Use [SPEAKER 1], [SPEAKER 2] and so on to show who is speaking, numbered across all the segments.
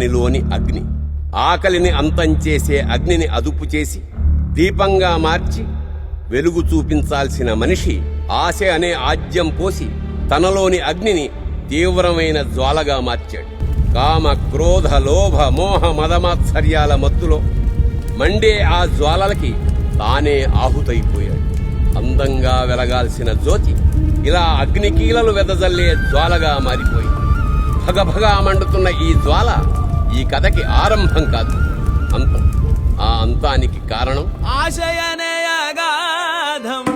[SPEAKER 1] నిలోని అగ్ని. ఆకలిని అంతం చేసే అగ్నిని అదుపు చేసి దీపంగా మార్చి వెలుగు చూపించాల్సిన మనిషి ఆశ అనే ఆజ్యం పోసి తనలోని అగ్నిని తీవ్రమైన జ్వాలగా మార్చాడు. కామ క్రోధ లోభ మోహ మదమాత్సర్యాల మత్తులో మండే ఆ జ్వాలలకి తానే ఆహుతైపోయాడు. అందంగా వెలగాల్సిన జ్యోతి ఇలా అగ్నికీలలు వెదజల్లే జ్వాలగా మారిపోయింది. భగభగా మండుతున్న ఈ జ్వాల ఈ కథకి ఆరంభం కాదు అంతం. ఆ అంతానికి కారణం?
[SPEAKER 2] ఆశయనే అగాధం.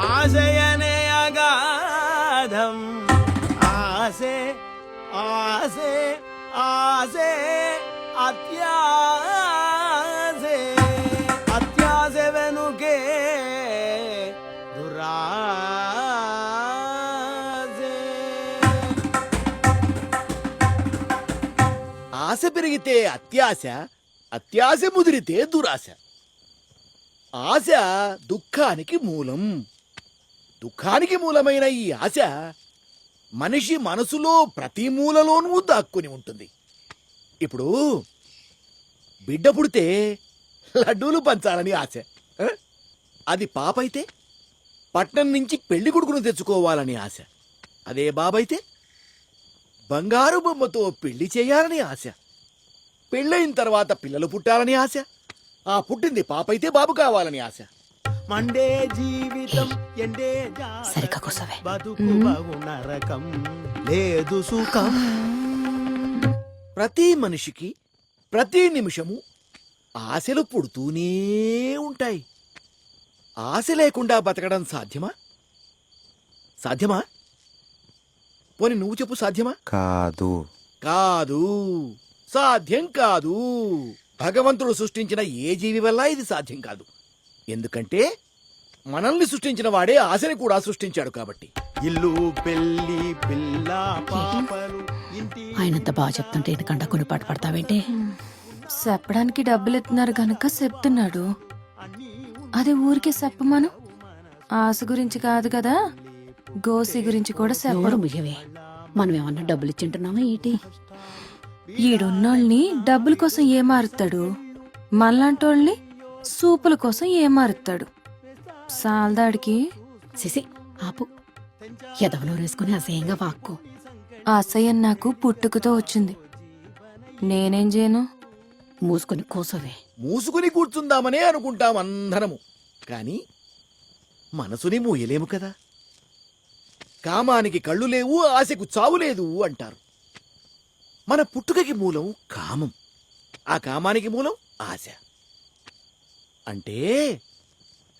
[SPEAKER 2] ఆశయనే అగాధం. ఆశే ఆశే ఆశే అత్యా
[SPEAKER 3] ఆశ అత్యాశ అత్యాశ ముదిరితే దురాశ. ఆశ దుఃఖానికి మూలం. దుఃఖానికి మూలమైన ఈ ఆశ మనిషి మనసులో ప్రతి మూలలోనూ దాక్కుని ఉంటుంది. ఇప్పుడు బిడ్డ పుడితే లడ్డూలు పంచాలని ఆశ. అది పాపైతే పట్నం నుంచి పెళ్ళి కొడుకును తెచ్చుకోవాలని ఆశ. అదే బాబైతే బంగారు బొమ్మతో పెళ్ళి చేయాలని ఆశ. పెళ్ళయిన తర్వాత పిల్లలు పుట్టాలని ఆశ. ఆ పుట్టింది పాపైతే బాబు కావాలని ఆశ.
[SPEAKER 2] మండే జీవితం ఎండే జాతకం,
[SPEAKER 4] సరిగ్గా.
[SPEAKER 2] బతుకు బహు నరకం లేదు సుఖం.
[SPEAKER 3] ప్రతి మనిషికి ప్రతి నిమిషము ఆశలు పుడుతూనే ఉంటాయి. ఆశ లేకుండా బతకడం సాధ్యమా? సాధ్యమా? పోని నువ్వు చెప్పు సాధ్యమా?
[SPEAKER 5] కాదు.
[SPEAKER 3] కాదు. సాధ్యం కాదు. భగవంతుడు సృష్టించిన ఏ జీవి వల్ల ఇది సాధ్యం కాదు. ఎందుకంటే మనల్ని సృష్టించిన వాడే ఆశని కూడా సృష్టించాడు కాబట్టి.
[SPEAKER 2] ఇల్లు పెళ్ళి పిల్ల పాపలు ఇంటి
[SPEAKER 4] ఆయనంత బాగా చెప్తుంటే ఎందుకంటే కొన్ని పాట పడతావేంటి?
[SPEAKER 6] చెప్పడానికి డబ్బులు ఇస్తున్నారు గనక చెప్తున్నాడు. అది ఊరికే చెప్పమను ఆశ గురించి కాదు కదా. గోసి గురించి కూడా చెప్పడు.
[SPEAKER 4] ముయ్యవే? మనం ఏమన్నా డబ్బులు ఇచ్చింటున్నామా ఏంటి?
[SPEAKER 6] ఈడున్నోళ్ళని డబ్బుల కోసం ఏమారుతాడు? మనలాంటోళ్ళని సూపుల కోసం ఏమారుతాడు? సాల్దాడికి?
[SPEAKER 4] సిసి ఆపు. ఎదవలో వేసుకుని అసహ్యంగా వాక్కు.
[SPEAKER 6] అసహ్యం నాకు పుట్టుకతో వచ్చింది. నేనేం చేయను?
[SPEAKER 4] మూసుకొని కూసోవే.
[SPEAKER 3] మూసుకుని కూర్చుందామనే అనుకుంటాం అందరము. కాని మనసుని మూయలేము కదా. కామానికి కళ్ళు లేవు ఆశకు చావు లేదు అంటారు. మన పుట్టుకకి మూలం కామం. ఆ కామానికి మూలం ఆశ. అంటే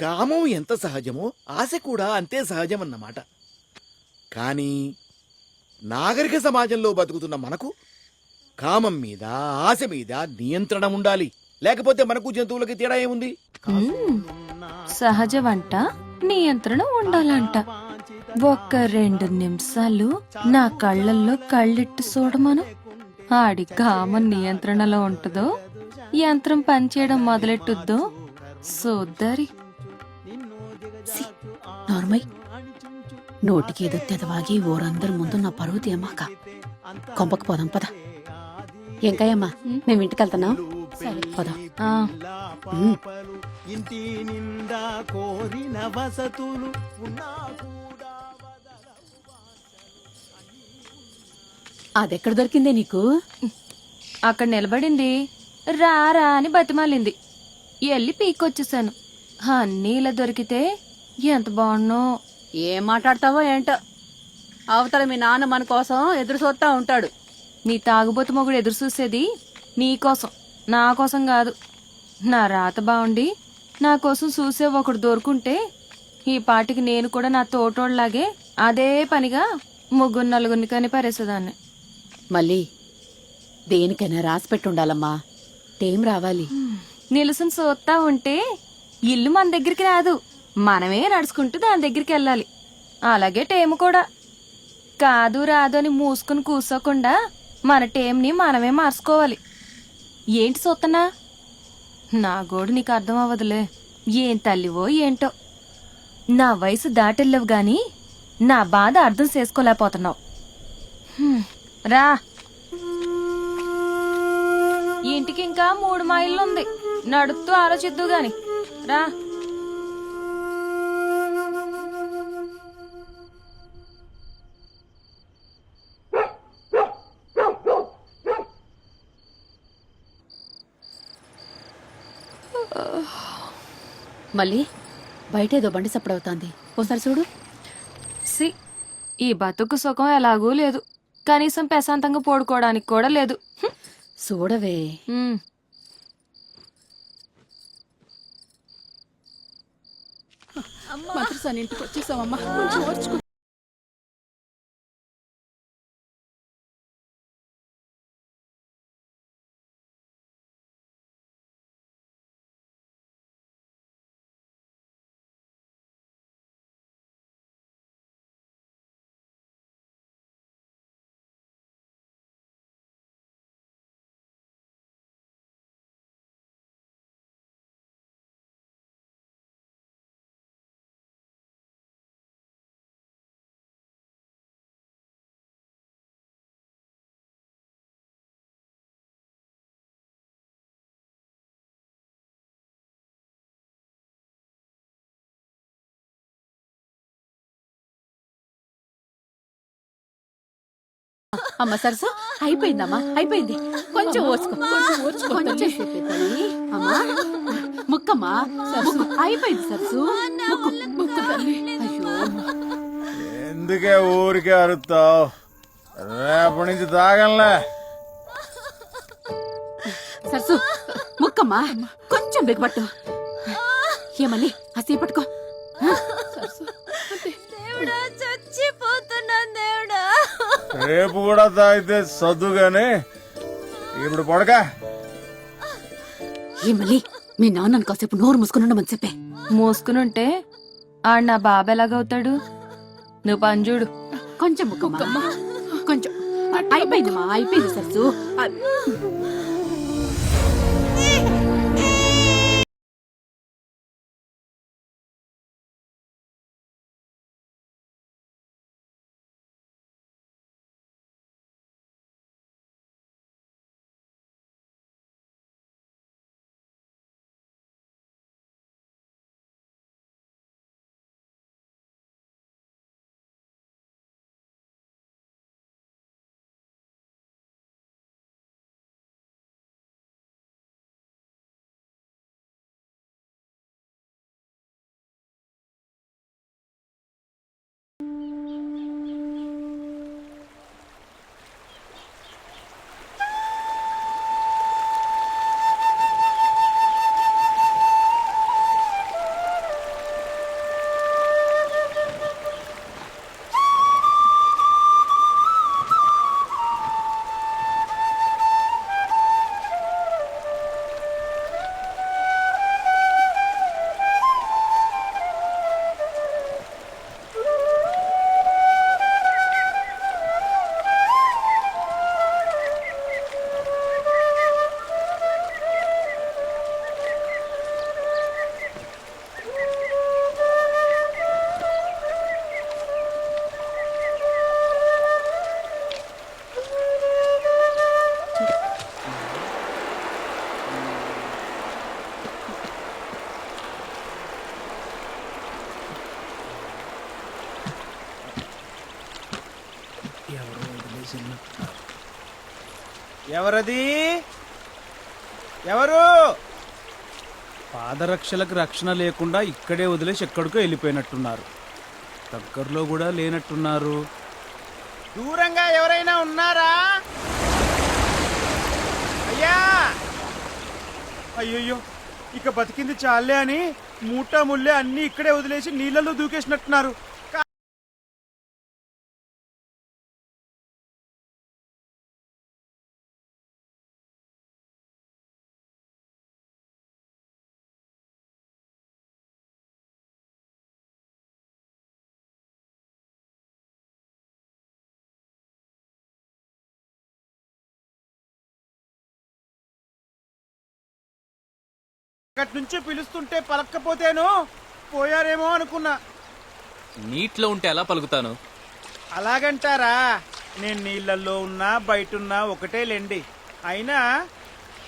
[SPEAKER 3] కామం ఎంత సహజమో ఆశ కూడా అంతే సహజమన్నమాట. కానీ నాగరిక సమాజంలో బతుకుతున్న మనకు కామం మీద ఆశ మీద నియంత్రణ ఉండాలి. లేకపోతే మనకు జంతువులకి తేడా ఏముంది?
[SPEAKER 6] సహజమంట సహజ వంట నియంత్రణ ఉండాలంట. ఒక్క రెండు నిమిషాలు నా కళ్ళల్లో కళ్ళెట్టు చూడమను. ఆడి కామం నియంత్రణలో ఉంటుందో? యంత్రం పనిచేయడం మొదలెట్టుద్దో? సోద్దరి.
[SPEAKER 4] సి నార్మల్ నోటికి ఏదో తెదవాగి ఊరందరి ముందు నా పరువు తీయమాక. కొంపకు పోదాం పద. ఎంకాయమ్మా మేము ఇంటికి వెళ్తున్నాం పోదాం.
[SPEAKER 2] ఇంటి నిండా కోరిన వసతులు
[SPEAKER 4] అదెక్కడ దొరికిందే నీకు?
[SPEAKER 6] అక్కడ నిలబడింది. రారా అని బతిమాలింది. ఎల్లి పీకొచ్చేసాను. అన్నీ ఇలా దొరికితే ఎంత బాగున్నో
[SPEAKER 4] ఏం మాట్లాడతావో ఏంటో. అవతల మీ నాన్న మన కోసం ఎదురు చూస్తా ఉంటాడు.
[SPEAKER 6] నీ తాగుబోతు మొగుడు ఎదురు చూసేది నీ కోసం నా కోసం కాదు. నా రాత బాగుండి నా కోసం చూసే ఒకడు దొరుకుంటే ఈ పాటికి నేను కూడా నా తోటోళ్ళలాగే అదే పనిగా ముగ్గురు నలుగురిని కానీ పరేసేదాన్ని
[SPEAKER 4] మళ్ళీ దేనికైనా రాసి పెట్టుండాలమ్మా. టేం రావాలి.
[SPEAKER 6] నిలుసుని చూస్తా ఉంటే ఇల్లు మన దగ్గరికి రాదు. మనమే నడుచుకుంటూ దాని దగ్గరికి వెళ్ళాలి. అలాగే టేము కూడా. కాదు రాదు అని మూసుకుని కూర్చోకుండా మన టేంని మనమే మార్చుకోవాలి. ఏంటి సొత్తనా నా గోడు నీకు అర్థం అవ్వదులే. ఏం తల్లివో ఏంటో. నా వయసు దాటెళ్ళవు గాని నా బాధ అర్థం చేసుకోలేకపోతున్నావు. రా. ఇంటికి ఇంకా మూడు మైళ్ళు ఉంది నడుస్తూ ఆలోచిద్దు గాని. రా.
[SPEAKER 4] మళ్ళీ బయట ఏదో బండి సప్పుడవుతోంది. ఓసారి చూడు.
[SPEAKER 6] సి ఈ బతుకు సుఖం ఎలాగూ లేదు. కనీసం ప్రశాంతంగా పడుకోవడానికి కూడా లేదు.
[SPEAKER 4] చూడవే
[SPEAKER 6] హ్మ్.
[SPEAKER 4] మంత్రి ఇంటికి వచ్చేసావమ్మా కొంచెం ఓర్చుకో అమ్మ సరసు అయిపోయిందమ్మా అయిపోయింది. కొంచెం ఓర్చుకో కొంచెం అమ్మా ముక్కమ్మా ముక్కు అయిపోయింది సరసు. ముక్కు ముక్కు తల్లి. అయ్యో.
[SPEAKER 5] ఎందుకే ఊరికే అరుస్తావు రేపటి నుంచి తాగంలే.
[SPEAKER 4] సరసు ముక్కమ్మా కొంచెం బిగపట్టు. ఏమని అసీ పట్టుకో
[SPEAKER 6] దేవుడా
[SPEAKER 5] రేపు కూడా తాగితే సర్దుగాని. ఇప్పుడు పడక.
[SPEAKER 4] మీ నాన్నని కాసేపు నోరు మూసుకుని ఉండమని చెప్పే.
[SPEAKER 6] మూసుకునుంటే ఆడు నా బాబు ఎలాగవుతాడు? నువ్వు పని చూడు.
[SPEAKER 4] కొంచెం ముక్కమ్మా. కొంచెం. అయిపోయిందమ్మా అయిపోయింది సరసు.
[SPEAKER 7] ఎవరది? ఎవరు? పాదరక్షలకు రక్షణ లేకుండా ఇక్కడే వదిలేసి ఎక్కడికో వెళ్ళిపోయినట్టున్నారు. దగ్గరలో కూడా లేనట్టున్నారు. దూరంగా ఎవరైనా ఉన్నారా? అయ్యా! అయ్యయ్యో! ఇక బతికింది చాలే అని మూటా ముల్లే అన్ని ఇక్కడే వదిలేసి నీళ్ళలో దూకేసినట్టున్నారు. అక్కడి నుంచి పిలుస్తుంటే పలక్కపోతేను పోయారేమో అనుకున్నా.
[SPEAKER 8] నీటిలో ఉంటే ఎలా పలుకుతాను?
[SPEAKER 7] అలాగంటారా? నేను నీళ్ళల్లో ఉన్నా బయటున్నా ఒకటే లెండి. అయినా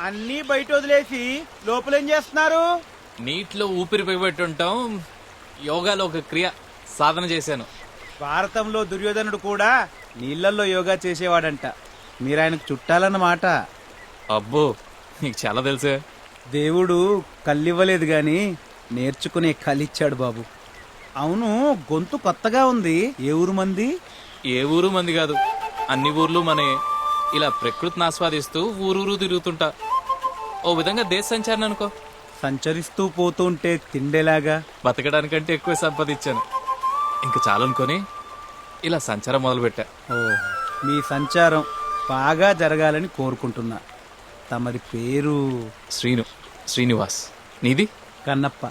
[SPEAKER 9] అన్నీ బయట వదిలేసి లోపలేం చేస్తున్నారు?
[SPEAKER 8] నీటిలో ఊపిరి బిగబెట్టుంటాం యోగాలో ఒక క్రియ సాధన చేశాను.
[SPEAKER 9] భారతంలో దుర్యోధనుడు కూడా నీళ్ళలో యోగా చేసేవాడంట. మీరు ఆయనకు చుట్టాలన్నమాట.
[SPEAKER 8] అబ్బో నీకు చాలా తెలుసే.
[SPEAKER 9] దేవుడు కళ్ళివ్వలేదు గాని నేర్చుకునే కళ్ళిచ్చాడు బాబు. అవును గొంతు కొత్తగా ఉంది. ఏ ఊరు మంది?
[SPEAKER 8] ఏ ఊరు మంది కాదు. అన్ని ఊర్లు మనే ఇలా ప్రకృతిని ఆస్వాదిస్తూ ఊరూరు తిరుగుతుంటా. ఓ విధంగా దేశ సంచారణ అనుకో.
[SPEAKER 9] సంచరిస్తూ పోతుంటే తిండేలాగా.
[SPEAKER 8] బతకడానికంటే ఎక్కువ సంపాదించాను. ఇంకా చాలనుకొని ఇలా సంచారం మొదలుపెట్టా.
[SPEAKER 9] ఓ మీ సంచారం బాగా జరగాలని కోరుకుంటున్నా. తమరి పేరు
[SPEAKER 8] శ్రీను శ్రీనివాస్. నీది?
[SPEAKER 9] కన్నప్ప.